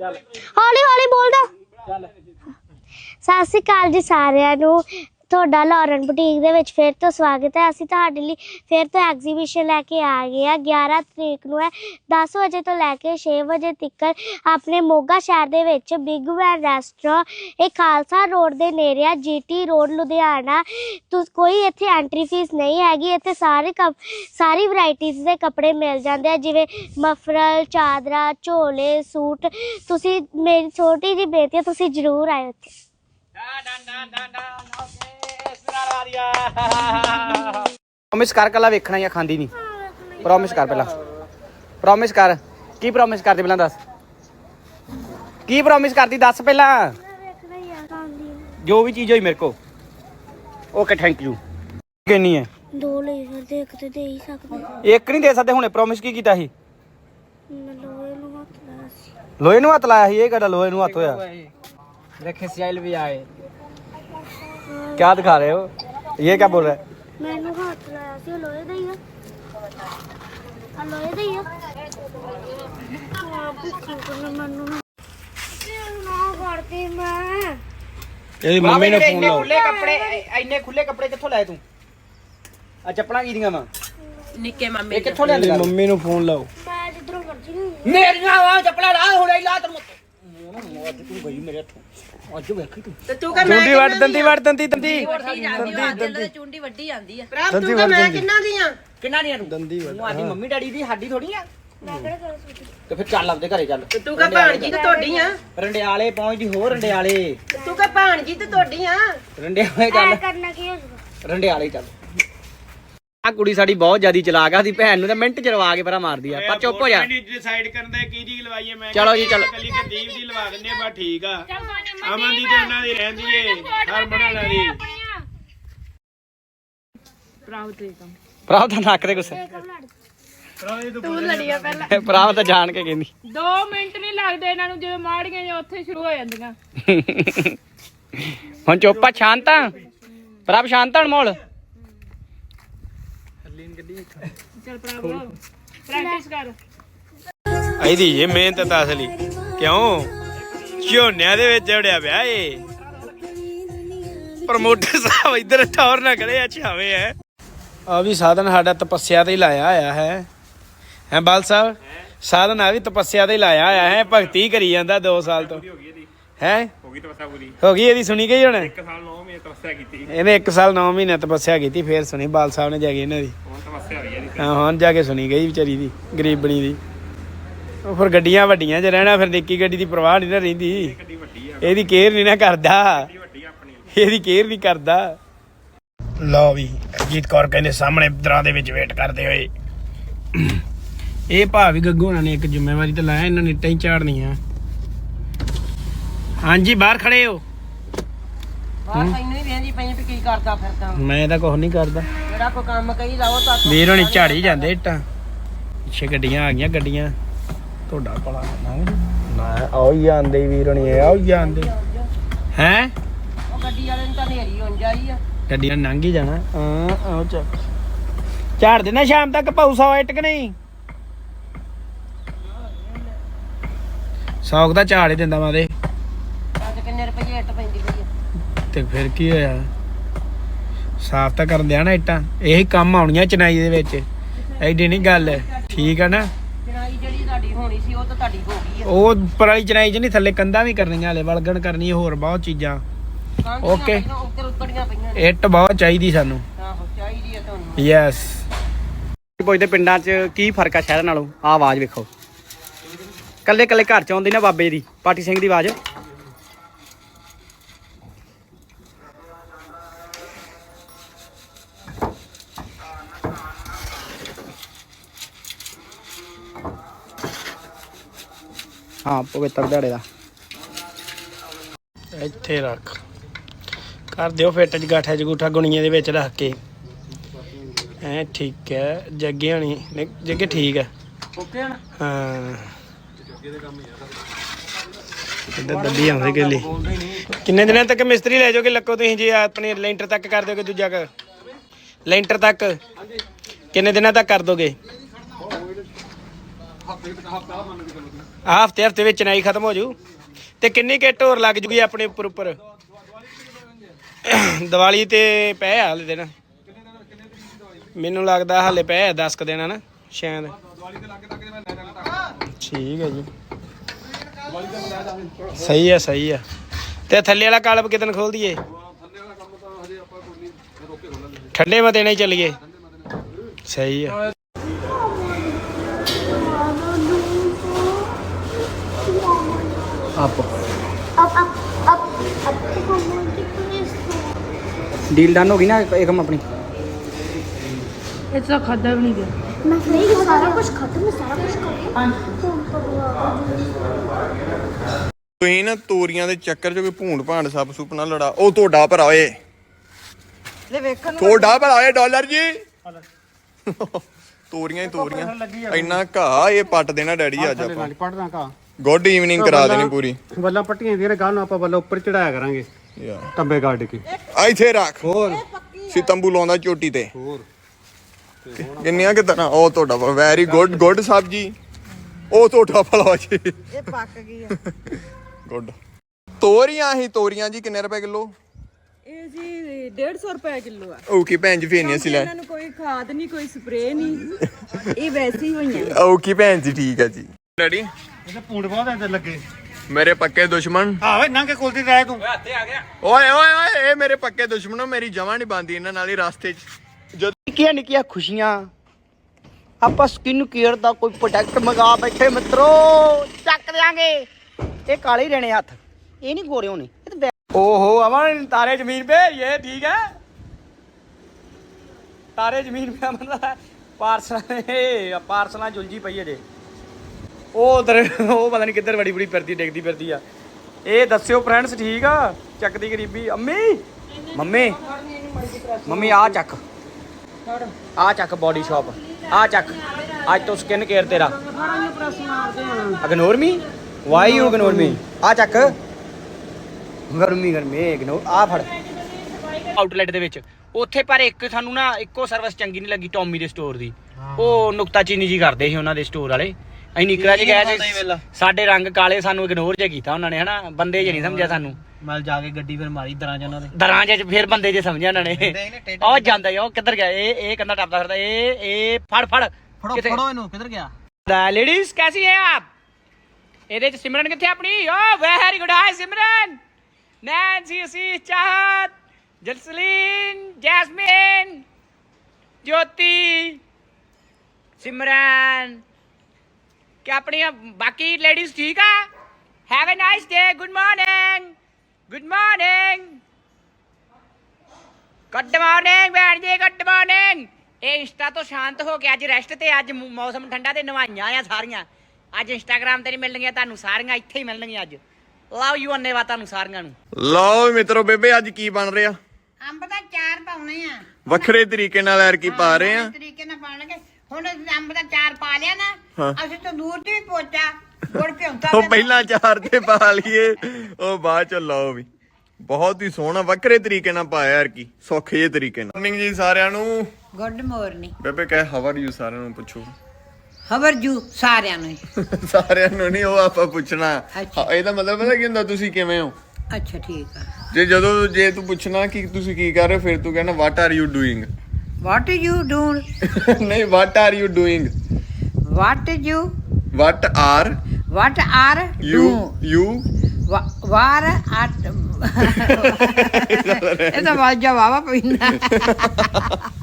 ਹੌਲੀ ਹੌਲੀ ਬੋਲਦਾ ਸਤਿ ਸ਼੍ਰੀ ਅਕਾਲ ਜੀ ਸਾਰਿਆਂ ਨੂੰ। ਤੁਹਾਡਾ ਲਾਰਨ ਬੁਟੀਕ ਦੇ ਵਿੱਚ ਫਿਰ ਤੋਂ ਸਵਾਗਤ ਹੈ ਅਸੀਂ ਤੁਹਾਡੇ ਲਈ ਫਿਰ ਤੋਂ ਐਗਜ਼ੀਬਿਸ਼ਨ ਲੈ ਕੇ ਆ ਗਏ ਆ 11 ਤਰੀਕ ਨੂੰ ਹੈ 10 ਵਜੇ ਤੋਂ ਲੈ ਕੇ 6 ਵਜੇ ਤੱਕ ਆਪਣੇ ਮੋਗਾ ਸ਼ਹਿਰ ਦੇ ਵਿੱਚ ਬਿਗ ਵੈਨ ਰੈਸਟੋਰੈਂਟ ਇਹ ਖਾਲਸਾ ਰੋਡ ਦੇ ਨੇੜੇ ਆ ਜੀਟੀ ਰੋਡ ਲੁਧਿਆਣਾ ਤੁਸ ਕੋਈ ਇੱਥੇ ਐਂਟਰੀ ਫੀਸ ਨਹੀਂ ਹੈਗੀ ਇੱਥੇ ਸਾਰੇ ਕੱਪ ਸਾਰੀ ਵੈਰਾਈਟੀਜ਼ ਦੇ ਕੱਪੜੇ ਮਿਲ ਜਾਂਦੇ ਆ ਜਿਵੇਂ ਮਫਰਲ ਚਾਦਰਾ ਝੋਲੇ ਸੂਟ ਤੁਸੀਂ ਮੇਰੀ ਛੋਟੀ ਜਿਹੀ ਬੇਨਤੀ ਤੁਸੀਂ ਜ਼ਰੂਰ ਆਇਓ ਇੱਥੇ ਤਾਰੀਆ ਪ੍ਰੋਮਿਸ ਕਰ ਕੱਲਾ ਵੇਖਣਾ ਜਾਂ ਖਾਂਦੀ ਨਹੀਂ। ਪ੍ਰੋਮਿਸ ਕਰ ਪਹਿਲਾਂ। ਪ੍ਰੋਮਿਸ ਕਰ। ਕੀ ਪ੍ਰੋਮਿਸ ਕਰਦੀ ਪਹਿਲਾਂ ਦੱਸ? ਕੀ ਪ੍ਰੋਮਿਸ ਕਰਦੀ ਦੱਸ ਪਹਿਲਾਂ? ਜੋ ਵੀ ਚੀਜ਼ ਹੋਈ ਮੇਰੇ ਕੋ ਓਕੇ ਥੈਂਕ ਯੂ ਕਿੰਨੀ ਹੈ? ਦੋ ਲਈ ਫਿਰਦੇ ਇੱਕ ਤੇ ਦੇ ਹੀ ਸਕਦੇ। ਇੱਕ ਨਹੀਂ ਦੇ ਸਕਦੇ ਹੁਣੇ ਪ੍ਰੋਮਿਸ ਕੀ ਕੀਤਾ ਸੀ? ਲੋਹੇ ਨੂੰ ਹੱਥ ਲਾਇਆ ਸੀ। ਇਹ ਕਿਹੜਾ ਲੋਹੇ ਨੂੰ ਹੱਥ ਹੋਇਆ? ਦੇਖੇ ਸਿਆਲ ਵੀ ਆਏ। ਕੀ ਦਿਖਾ ਰਹੇ ਹੋ? ये क्या बोल रहा है ਮੈਨੂੰ ਹੱਥ ਲਾਇਆ ਸੀ ਉਹ ਲੋਹੇ ਦਾ ਹੀ ਆ ਆ ਲੋਹੇ ਦਾ ਹੀ ਆ ਆ ਭੁੱਖੀ ਕੋਲ ਮੈਨੂੰ ਨਾ ਨਾ ਕਰਦੀ ਮੈਂ ਇਹਦੀ ਮੰਮੀ ਨੇ ਫੋਨ ਲਾਓ ਖੁੱਲੇ ਕੱਪੜੇ ਇੰਨੇ ਖੁੱਲੇ ਕੱਪੜੇ ਕਿੱਥੋਂ ਲਾਏ ਤੂੰ ਆ ਚੱਪਲਾਂ ਕੀ ਦੀਆਂ ਵਾ ਨਿੱਕੇ ਮਾਮੇ ਇਹ ਕਿੱਥੋਂ ਲਿਆਂਦੀਆਂ ਮੰਮੀ ਨੂੰ ਫੋਨ ਲਾਓ ਮੈਂ ਜਿੱਧਰੋਂ ਮਰਜੀ ਨਹੀਂ ਮੇਰੀਆਂ ਵਾ ਚੱਪਲਾਂ ਲਾ ਹੁਣ ਹੀ ਲਾ ਤੈਨੂੰ ਅੱਜ ਤੂੰ ਗਈ ਮੇਰੇ ਹੱਥੋਂ। ਅੱਜ ਵੇਖੀ ਤੂੰ। ਤੇ ਤੂੰ ਕਹ ਚੁੰਡੀ ਵੱਟ ਦੰਦੀ ਵੱਟ ਦੰਦੀ ਦੰਦੀ। ਚੁੰਡੀ ਵੱਡੀ ਜਾਂਦੀ ਆ। ਪ੍ਰਭ ਤੂੰ ਕਹ ਮੈਂ ਕਿੰਨਾ ਦੀਆਂ? ਕਿੰਨਾ ਨਹੀਂ ਤੂੰ? ਦੰਦੀ ਤੂੰ ਸਾਡੀ ਮੰਮੀ ਡੈਡੀ ਦੀ ਸਾਡੀ ਥੋੜੀ ਆ। ਤੇ ਫਿਰ ਚੱਲ ਆਪਦੇ ਘਰੇ ਚੱਲ। ਤੇ ਤੂੰ ਕਹ ਭਾਣਜੀ ਤੇ ਤੁਹਾਡੀਆਂ ਰੰਡਿਆਲੇ ਪਹੁੰਚਦੀ ਹੋਰ ਰੰਡਿਆਲੇ। ਤੂੰ ਕਹ ਭਾਣਜੀ ਤੇ ਤੁਹਾਡੀਆਂ ਰੰਡਿਆਲੇ ਐ ਚੱਲ ਕਰਨਾ ਕੀ ਹੋ ਜੂਗਾ ਰੰਡਿਆਲੇ ਚੱਲ। ਆ ਕੁੜੀ ਸਾਡੀ ਬਹੁਤ ਜ਼ਿਆਦੀ ਚਲਾਕ ਆ ਦੀ ਭੈਣ ਨੂੰ ਤਾਂ ਮਿੰਟ ਚ ਰਵਾ ਕੇ ਪਰਾਂ ਮਾਰਦੀ ਆ ਪਰ ਚੁੱਪ ਹੋ ਜਾ। ਨਹੀਂ ਡਿਸਾਈਡ ਕਰਦਾ ਕੀ ਚੀਜ਼ ਲਵਾਈਏ ਮੈਂ ਚਲੋ ਜੀ, ਚਲੋ। ਕੱਲੀ ਕੇ ਦੀਪ ਦੀ ਲਵਾ ਦਿੰਦੇ ਆ ਬਸ ਠੀਕ ਆ। ਅਮਨ ਦੀ ਤੇ ਉਹਨਾਂ ਦੀ ਰਹਿੰਦੀ ਏ ਹਰ ਬਣਾਣਾ ਦੀ। ਭਰਾ ਤਾਂ ਨੱਕ ਦੇ। ਗੁੱਸੇ ਤੂੰ ਲੜੀਆ ਪਹਿਲਾਂ। ਭਰਾ ਤਾਂ ਜਾਣ ਕੇ ਕਹਿੰਦੀ। 2 ਮਿੰਟ ਨਹੀਂ ਲੱਗਦੇ ਇਹਨਾਂ ਨੂੰ ਜਦੋਂ ਮਾੜੀਆਂ ਜਾਂ ਉੱਥੇ ਸ਼ੁਰੂ ਹੋ ਜਾਂਦੀਆਂ। ਹੁਣ ਚੁੱਪ ਆ ਸ਼ਾਂਤ ਆ। ਪ੍ਰਭ ਸ਼ਾਂਤ ਹੁਣ ਮੋਲ ਚੱਲ ਭਰਾ ਪ੍ਰੈਕਟਿਸ ਕਰ। ਇਹਦੀ ਇਹ ਮਿਹਨਤ ਤਾਂ ਅਸਲੀ। ਕਿਉਂ? ਝੋਨਿਆਂ ਦੇ ਵਿੱਚ ਉੜਿਆ ਪਿਆ ਏ। ਪ੍ਰਮੋਟਰ ਸਾਹਿਬ ਇੱਧਰ ਠੌਰ ਨਾ ਕਰੇ ਛਾਵੇਂ ਐ। ਆ ਵੀ ਸਾਧਨ ਸਾਡਾ ਤਪੱਸਿਆ ਤੇ ਹੀ ਲਾਇਆ ਹੋਇਆ ਹੈ। ਹੈ ਬਾਲ ਸਾਹਿਬ? ਸਾਧਨ ਆ ਵੀ ਤਪੱਸਿਆ ਤੇ ਹੀ ਲਾਇਆ ਹੋਇਆ ਹੈ। ਭਗਤੀ ਕਰੀ ਜਾਂਦਾ 2 ਸਾਲ ਤੋਂ। ਹੈ? ਹੋ ਗਈ ਤਪੱਸਿਆ ਪੂਰੀ। ਹੋ ਗਈ ਇਹਦੀ ਸੁਣੀ ਗਈ ਹੁਣ? ਇੱਕ ਸਾਲ 9 ਮਹੀਨੇ ਤਪੱਸਿਆ ਕੀਤੀ। ਇਹਨੇ 1 ਸਾਲ 9 ਮਹੀਨੇ ਤਪੱਸਿਆ ਕੀਤੀ ਫੇਰ ਸੁਣੀ ਬਾਲ ਸਾਹਿਬ ਨੇ ਜਾ ਕੇ ਇਹਨਾਂ ਦੀ। ਹਾਂ ਹੁਣ ਜਾ ਕੇ ਸੁਣੀ ਗਈ ਵਿਚਾਰੀ ਦੀ ਗਰੀਬਣੀ ਦੀ। ਉਹ ਫਿਰ ਗੱਡੀਆਂ ਵੱਡੀਆਂ 'ਚ ਰਹਿਣਾ ਫਿਰ ਨਿੱਕੀ ਗੱਡੀ ਦੀ ਪਰਵਾਹ ਨਹੀਂ ਨਾ ਰਹਿੰਦੀ। ਗੱਡੀ ਵੱਡੀ ਆ। ਇਹਦੀ ਕੇਅਰ ਨਹੀਂ ਨਾ ਕਰਦਾ। ਵੱਡੀ ਆਪਣੀ। ਇਹਦੀ ਕੇਅਰ ਨਹੀਂ ਕਰਦਾ। ਲਓ ਵੀ ਅਜੀਤ ਕੌਰ ਕਹਿੰਦੇ ਸਾਹਮਣੇ ਦਰਾਂ ਦੇ ਵਿੱਚ ਵੇਟ ਕਰਦੇ ਹੋਏ। ਇਹ ਭਾ ਵੀ ਗੱਗੂ ਹੋਣਾ ਨੇ ਇੱਕ ਜ਼ਿੰਮੇਵਾਰੀ ਤੇ ਲਾਇਆ ਇਹਨਾਂ ਨੇ ਹੀ ਝਾੜਨੀਆਂ। ਹਾਂਜੀ ਬਾਹਰ ਖੜੇ ਹੋ। ਬਾਹਰ ਤੈਨੂੰ ਹੀ ਵੇਂਦੀ ਪਈ ਵੀ ਕੀ ਕਰਦਾ ਫਿਰਦਾ। ਮੈਂ ਤਾਂ ਕੁਝ ਨਹੀਂ ਕਰਦਾ। ਜਿਹੜਾ ਕੋਈ ਕੰਮ ਕਹੀ ਲਾਓ ਤਾਂ ਵੀਰ ਹੋਣੀ ਝਾੜੀ ਜਾਂਦੇ ਇੱਟਾਂ। ਪਿੱਛੇ ਗੱਡੀਆਂ ਆ ਗਈਆਂ ਗੱਡੀਆਂ। ਤੁਹਾਡਾ ਕੋਲਾ ਨਾ ਆਓ ਹੀ ਆਂਦੇ ਵੀਰ ਹੋਣੀ ਆਓ ਹੀ ਆਂਦੇ ਹੈ? ਉਹ ਗੱਡੀ ਵਾਲੇ ਨੂੰ ਤਾਂ ਨੇਰੀ ਹੋਣ ਜਾਈ ਆ। ਗੱਡੀ ਨਾਲ ਲੰਘ ਹੀ ਜਾਣਾ। ਹਾਂ ਆਓ ਚੱਕ ਝਾੜ ਦੇਣਾ ਸ਼ਾਮ ਤੱਕ ਪੌਸਾ ਹੋਏ ਟਕ ਨਹੀਂ? ਸੌਕ ਦਾ ਝਾੜ ਹੀ ਦਿੰਦਾ ਮਾਦੇ ਤੇ ਫਿਰ ਕੀ ਹੋਇਆ? ਸਾਫ਼ ਤਾਂ ਕਰਨ ਦਿਆ ਨਾ ਇੱਟਾਂ। ਇਹੀ ਕੰਮ ਆਉਣੀਆਂ ਚਨਾਈ ਦੇ ਵਿੱਚ। ਐਡੀ ਨਹੀਂ ਗੱਲ। ਠੀਕ ਆ ਨਾ? ਚੜਾਈ ਜਿਹੜੀ ਤੁਹਾਡੀ ਹੋਣੀ ਸੀ ਉਹ ਤਾਂ ਤੁਹਾਡੀ ਹੋ ਗਈ ਆ। ਉਹ ਪਰਾਲੀ ਚਨਾਈ ਚ ਨਹੀਂ ਥੱਲੇ ਕੰਧਾਂ ਵੀ ਕਰਨੀਆਂ ਹਲੇ ਵਲਗਣ ਕਰਨੀ ਹੋਰ ਬਹੁਤ ਚੀਜ਼ਾਂ। ਕੰਧ Okay. ਦੀਆਂ ਉੱਤਰ ਉੱਤੜੀਆਂ ਪਈਆਂ ਨੇ। ਇੱਟ ਬਹੁਤ ਚਾਹੀਦੀ ਸਾਨੂੰ। ਆਹੋ ਚਾਹੀਦੀ ਆ ਤੁਹਾਨੂੰ। ਯੈਸ ਪੁੱਛਦੇ ਪਿੰਡਾਂ 'ਚ ਕੀ ਫ਼ਰਕ ਆ ਸ਼ਹਿਰਾਂ ਨਾਲੋਂ? ਆ ਆਵਾਜ਼ ਵੇਖੋ। ਕੱਲੇ ਕੱਲੇ ਘਰ 'ਚ ਆਉਂਦੀ ਨਾ ਬਾਬੇ ਦੀ ਪਾਟੀ ਸਿੰਘ ਦੀ ਆਵਾਜ਼। ਹਾਂ ਪਵਿੱਤਰ ਦਿਹਾੜੇ ਦਾ। ਇੱਥੇ ਰੱਖ। ਕਰ ਦਿਓ ਫਿੱਟ ਜਗਾਠਾ ਜਗੂਠਾ ਗੁਣੀਆਂ ਦੇ ਵਿੱਚ ਰੱਖ ਕੇ। ਐ ਠੀਕ ਹੈ ਜੱਗੇ ਹਣੀ। ਜੱਗੇ ਠੀਕ ਹੈ ਓਕੇ ਹਾਂ। ਇੱਧਰ ਦੱਬੀ ਆਉਂਦੇ ਕਿ ਲਈ ਕਿੰਨੇ ਦਿਨਾਂ ਤੱਕ ਮਿਸਤਰੀ ਲੈ ਜਾਓਗੇ ਲੱਕੋ ਤੁਸੀਂ ਜੇ ਆਪਣੇ ਲੈਂਟਰ ਤੱਕ ਕਰ ਦਿਓਗੇ ਦੂਜਾ ਕ ਲੈਂਟਰ ਤੱਕ? ਕਿੰਨੇ ਦਿਨਾਂ ਤੱਕ ਕਰ ਦੋਗੇ? ਆ ਹਫ਼ਤੇ ਹਫ਼ਤੇ ਵਿੱਚ ਨਹੀਂ ਖਤਮ ਹੋ ਜੂ। ਤੇ ਕਿੰਨੀ ਕਿੱਟ ਹੋਰ ਲੱਗ ਜੂਗੀ ਆਪਣੇ ਉੱਪਰ ਉੱਪਰ? ਦੀਵਾਲੀ ਤੇ ਪਏ ਆ ਹਲੇ ਦਿਨ। ਮੈਨੂੰ ਲੱਗਦਾ ਹਲੇ ਪਏ ਆ 10 ਕ ਦਿਨ ਨਾ ਸ਼ਾਇਦ। ਠੀਕ ਹੈ ਜੀ। ਸਹੀ ਹੈ ਸਹੀ ਹੈ। ਤੇ ਥੱਲੇ ਵਾਲਾ ਕਲਬ ਕਿਦਨ ਖੋਲ ਦਈਏ? ਠੰਡੇ ਮਤੇ ਨਹੀਂ ਚੱਲੀਏ। ਸਹੀ ਹੈ। Up up up up up deal done ਹੋ ਗਈ ਨਾ ਆਪਣੀ? ਇਹ ਤਾਂ ਖਾਦਾ ਵੀ ਨਹੀਂ ਗਿਆ। ਮੈਂ ਨਹੀਂ ਸਾਰਾ ਕੁਝ ਖਤਮ ਹੈ ਸਾਰਾ ਕੁਝ ਖਤਮ ਤੁਸੀਂ ਨਾ ਤੋਰੀਆਂ ਦੇ ਚੱਕਰ 'ਚ ਕੋਈ ਭੂੰਡ ਭਾਂਡ ਸੱਪ ਸੁੱਪ ਨਾ ਲੜਾ ਉਹ ਤੁਹਾਡਾ ਭਰਾ ਓਏ। ਲੈ ਵੇਖਣ ਨੂੰ ਤੁਹਾਡਾ ਭਰਾ ਓਏ ਡਾਲਰ ਜੀ। ਤੋਰੀਆਂ ਹੀ ਤੋਰੀਆਂ। ਇੰਨਾ ਘਾਹ ਇਹ ਪੱਟ ਦੇਣਾ ਡੈਡੀ ਅੱਜ ਆਪਾਂ। ਪੜਨਾ ਕਾ ਗੁੱਡ ਈਵਨਿੰਗ ਕਰਾ ਦੇਣੀ ਪੂਰੀ। ਵੱਲਾਂ ਪੱਟੀਆਂ ਦੀਆਂ ਗਾਂ ਨੂੰ ਆਪਾਂ ਵੱਲਾਂ ਉੱਪਰ ਚੜਾਇਆ ਕਰਾਂਗੇ। ਯਾ ਟੰਬੇ ਗੱਡ ਕੇ। ਇੱਥੇ ਰੱਖ। ਹੋਰ। ਸੀ ਤੰਬੂ ਲਾਉਂਦਾ ਚੋਟੀ ਤੇ। ਹੋਰ। ਕਿੰਨੀਆਂ ਕਿ ਤਰ੍ਹਾਂ? ਉਹ ਤੁਹਾਡਾ ਵੈਰੀ ਗੁੱਡ ਗੁੱਡ ਸਬਜੀ ਉਹ ਤੁਹਾਡਾ ਭਲਾ ਜੀ। ਇਹ ਪੱਕ ਗਈ ਆ। ਗੁੱਡ ਤੋਰੀਆਂ ਹੀ ਤੋਰੀਆਂ ਜੀ ਕਿੰਨੇ ਰੁਪਏ ਕਿਲੋ? ਇਹ ਜੀ 150 ਰੁਪਏ ਕਿਲੋ ਆ। ਉਹ ਕੀ ਭੈਣ ਜੀ ਫੇਨੀਆਂ ਸੀ ਲੈ ਇਹਨਾਂ ਨੂੰ ਕੋਈ ਖਾਦ ਨਹੀਂ ਕੋਈ ਸਪਰੇਅ ਨਹੀਂ ਇਹ ਵੈਸੇ ਹੀ ਹੋਈਆਂ। ਉਹ ਕੀ ਭੈਣ ਜੀ ਠੀਕ ਹੈ ਜੀ। ਡੈਡੀ ਮੇਰੇ ਪੱਕੇ ਦੁਸ਼ਮਣ। ਆਵੇ ਨੰਗੇ ਕੋਲ ਦੀ ਰਹਿ ਤੂੰ। ਹੱਥੇ ਆ ਗਿਆ। ਓਏ ਓਏ ਓਏ ਇਹ ਮੇਰੇ ਪੱਕੇ ਦੁਸ਼ਮਣੋ ਮੇਰੀ ਜਮਾਂ ਨਹੀਂ ਬੰਦੀ ਇਹਨਾਂ ਨਾਲ ਹੀ ਰਾਸਤੇ 'ਚ। ਜਦੋਂ ਨਿੱਕੀਆਂ ਨਿੱਕੀਆਂ ਖੁਸ਼ੀਆਂ। ਆਪਾਂ ਸਕਿਨ ਕੇਅਰ ਦਾ ਕੋਈ ਪ੍ਰੋਡਕਟ ਮੰਗਾ ਬੈਠੇ ਮਿੱਤਰੋ ਚੱਕ ਦਿਆਂਗੇ। ਇਹ ਕਾਲੇ ਹੀ ਰਹਿਣੇ ਹੱਥ। ਇਹ ਨਹੀਂ ਗੋਰੇ ਹੋਣੇ। ਇਹ ਤਾਂ ਓਹੋ ਅਮਨ ਤਾਰੇ ਜ਼ਮੀਨ ਪੇ ਇਹ ਠੀਕ ਹੈ? ਤਾਰੇ ਜ਼ਮੀਨ ਪੇ ਅਮਨ ਦਾ ਪਾਰਸਲਾਂ ਨੇ ਪਾਰਸਲਾਂ ਜੁਲਜੀ ਪਈ ਹੈ ਜੇ। ਉਹ ਉਧਰ ਉਹ ਪਤਾ ਨਹੀਂ ਕਿੱਧਰ ਬੜੀ ਬੜੀ ਫਿਰਦੀ ਡਿੱਗਦੀ ਫਿਰਦੀ ਆ। ਇਹ ਦੱਸਿਓ ਫਰੈਂਡਸ ਠੀਕ ਆ? ਚੱਕਦੀ ਗਰੀਬੀ। ਅੰਮੀ? ਮੰਮੀ? ਮੰਮੀ ਆ ਚੱਕ। ਆ ਚੱਕ ਬੋਡੀ ਸ਼ਾਪ ਆ ਚੱਕ। ਅੱਜ ਤੋਂ ਸਕਿਨ ਕੇਅਰ ਤੇਰਾ। Ignore me why you ignore me ਆ ਚੱਕ। ਗਰਮੀ ਗਰਮੀ ਇਗਨੋਰ ਆ ਫੜ। ਆਊਟਲੈਟ ਦੇ ਵਿੱਚ। ਉੱਥੇ ਪਰ ਇੱਕ ਸਾਨੂੰ ਨਾ ਇੱਕੋ ਸਰਵਿਸ ਚੰਗੀ ਨਹੀਂ ਲੱਗੀ ਟੌਮੀ ਦੇ ਸਟੋਰ ਦੀ। ਉਹ ਨੁਕਤਾਚੀਨੀ ਜੀ ਕਰਦੇ ਸੀ ਉਹਨਾਂ ਦੇ ਸਟੋਰ ਵਾਲੇ। ਅਸੀਂ ਨਿਕਲਾ ਗਏ ਤੇ ਸਾਡੇ ਰੰਗ ਕਾਲੇ ਸਾਨੂੰ ਇਗਨੋਰ ਜਿਹਾ ਕੀਤਾ ਉਹਨਾਂ ਨੇ ਹਨਾ? ਬੰਦੇ ਜੇ ਨਹੀਂ ਸਮਝਿਆ ਸਾਨੂੰ। ਮੈਂ ਜਾ ਕੇ ਗੱਡੀ ਫਿਰ ਮਾਰੀ ਦਰਾਂ ਚ ਉਹਨਾਂ ਦੇ। ਦਰਾਂ ਚ ਫਿਰ ਬੰਦੇ ਜੇ ਸਮਝਿਆ ਉਹਨਾਂ ਨੇ। ਉਹ ਜਾਂਦਾ ਉਹ ਕਿੱਧਰ ਗਿਆ? ਇਹ ਇਹ ਕੰਦਾ ਟੱਪਦਾ ਫਿਰਦਾ ਇਹ ਇਹ ਫੜ ਫੜ। ਫੜੋ? ਫੜੋ ਇਹਨੂੰ ਕਿੱਧਰ ਗਿਆ? ਲੇਡੀਜ਼ ਕੈਸੀ ਹੈ ਆਪ? ਇਹਦੇ ਚ ਸਿਮਰਨ ਕਿੱਥੇ ਆਪਣੀ? ਓ very good hi Simran. Nancy ਸੀ ਚਾਹਤ ਜਸਲੀਨ ਜੈਸਮੀਨ ਜੋਤੀ ਸਿਮਰਨ। ਕਿ ਆਪਣੀਆਂ ਬਾਕੀ ਲੇਡੀਜ਼ ਠੀਕ ਆ? Have a nice day good morning good morning good morning ਭੈਣ ਜੀ ਗੁੱਡ ਮਾਰਨਿੰਗ ਇਹ ਇੰਸਟਾ ਤੋਂ ਸ਼ਾਂਤ ਹੋ ਕੇ ਅੱਜ ਰੈਸਟ ਤੇ ਅੱਜ ਮੌਸਮ ਠੰਡਾ ਤੇ ਨਵਾਈਆਂ ਆ ਸਾਰੀਆਂ। ਅੱਜ ਇੰਸਟਾਗ੍ਰam ਤੇ ਨਹੀਂ ਮਿਲਣਗੀਆਂ ਤੁਹਾਨੂੰ ਸਾਰੀਆਂ ਇੱਥੇ ਹੀ ਮਿਲਣਗੀਆਂ ਅੱਜ। ਲਵ ਯੂ ਅੰਨੇਵਾ ਤੁਹਾਨੂੰ ਸਾਰੀਆਂ ਨੂੰ। ਲਓ ਵੀ ਮਿੱਤਰੋ ਬੇਬੇ ਅੱਜ ਕੀ ਬਣ ਰਿਹਾ? ਅੰਬ ਦਾ ਚਾਰ ਪਾਉਣੇ ਆ। ਵੱਖਰੇ ਤਰੀਕੇ ਨਾਲ ਐਰ ਕੀ ਪਾ ਰਹੇ ਆ। ਤਰੀਕੇ ਨਾਲ ਪਾਣਗੇ ਹੁਣ ਅੰਬ ਦਾ ਚਾਰ ਪਾ ਲਿਆ ਨਾ ਹਾਂ। ਅਸੀਂ ਤਾਂ ਦੂਰ ਤੇ ਵੀ ਪੋਚਾ ਗੁੜ ਭਿਉਂਤਾ ਉਹ ਪਹਿਲਾਂ ਚਾਰ ਤੇ ਪਾ ਲਈਏ ਉਹ ਬਾਅਦ ਚ ਲਓ ਵੀ। ਬਹੁਤ ਹੀ ਸੋਹਣਾ ਵੱਖਰੇ ਤਰੀਕੇ ਨਾਲ ਪਾਇਆ ਯਾਰ ਕੀ ਸੌਖੇ ਜਿਹੇ ਤਰੀਕੇ ਨਾਲ। ਮਾਰਨਿੰਗ ਜੀ ਸਾਰਿਆਂ ਨੂੰ। ਗੁੱਡ ਮਾਰਨਿੰਗ ਬੇਬੇ ਕਹੇ ਹਵਰ ਯੂ ਸਾਰਿਆਂ ਨੂੰ ਪੁੱਛੋ। ਖਬਰ ਜੂ ਸਾਰਿਆਂ ਨੂੰ। ਹੀ। ਸਾਰਿਆਂ ਨੂੰ ਨਹੀਂ ਉਹ ਆਪਾਂ ਪੁੱਛਣਾ। ਅੱਛਾ। ਹਾਂ, ਇਹਦਾ ਮਤਲਬ ਪਤਾ ਕੀ ਹੁੰਦਾ ਤੁਸੀਂ ਕਿਵੇਂ ਹੋ? ਅੱਛਾ ਠੀਕ ਆ। ਜੇ ਜਦੋਂ ਜੇ ਤੂੰ ਪੁੱਛਣਾ ਕਿ ਤੁਸੀਂ ਕੀ ਕਰ ਰਹੇ ਹੋ ਫਿਰ ਤੂੰ ਕਹਿਣਾ what are you doing what you do ਨਹੀਂ what are you doing what you what are what are you you war at ਇਹ ਤਾਂ ਵਾਜਾ ਵਾਵਾ ਪੈਂਦਾ।